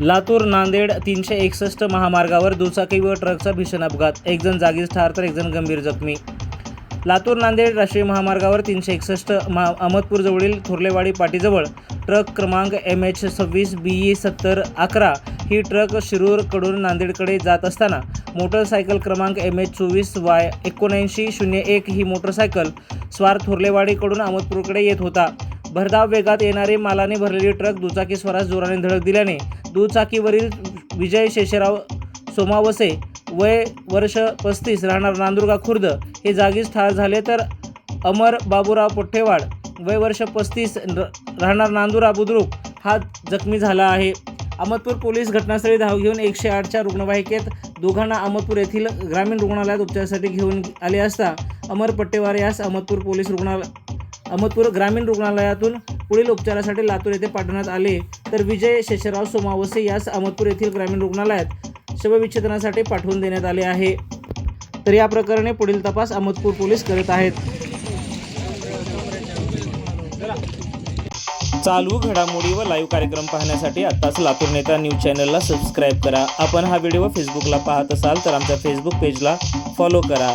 लातूर नांदेड तीनशे एकसष्ट महामार्गावर दुचाकी व ट्रकचा भीषण अपघात. एक जण जागीच ठार तर एक जण गंभीर जखमी. लातूर नांदेड राष्ट्रीय महामार्गावर तीनशे एकसष्ट महा अहमदपूरजवळील थुर्लेवाडी पाटीजवळ ट्रक क्रमांक एम एच सव्वीस बी ई सत्तर अकरा ही ट्रक शिरूरकडून नांदेडकडे जात असताना मोटरसायकल क्रमांक एम एच चोवीस वाय एकोणऐंशी शून्य एक ही मोटरसायकल स्वार थोरलेवाडीकडून अहमदपूरकडे येत होता. भरधाव वेगात येणारी मालाने भरलेली ट्रक दुचाकी स्वराज जोराने धडक दिल्याने दुचाकीवरील विजय शेषराव सोमावसे वय वर्ष पस्तीस राहणार नांदुर्गा खुर्द. हे जागीच ठार झाले तर अमर बाबूराव पोट्टेवाड वय वर्ष पस्तीस राहणार नांदुरा बुद्रुक हा जखमी झाला आहे. अहमदपूर पोलीस घटनास्थळी धाव घेऊन एकशे आठच्या रुग्णवाहिकेत दोघांना अहमदपूर येथील ग्रामीण रुग्णालयात उपचारासाठी घेऊन आले असता अमर पट्टेवार यास अहमदपूर पोलीस रुग्णालय अहमदपूर ग्रामीण रुग्णालयातून पुढील उपचारासाठी लातूर येथे पाठवण्यात आले तर विजय शेषराव सोमावसे यास अहमदपूर येथील ग्रामीण रुग्णालयात शवविच्छेदनासाठी पाठवून देण्यात आले आहे. तर या प्रकरणी पुढील तपास अहमदपूर पोलीस करत आहेत. चालू घडामोडी व लाईव्ह कार्यक्रम पाहण्यासाठी आत्ताच लातूर नेता न्यूज चॅनलला सबस्क्राईब करा. आपण हा व्हिडिओ फेसबुकला पाहत असाल तर आमच्या फेसबुक पेजला फॉलो करा.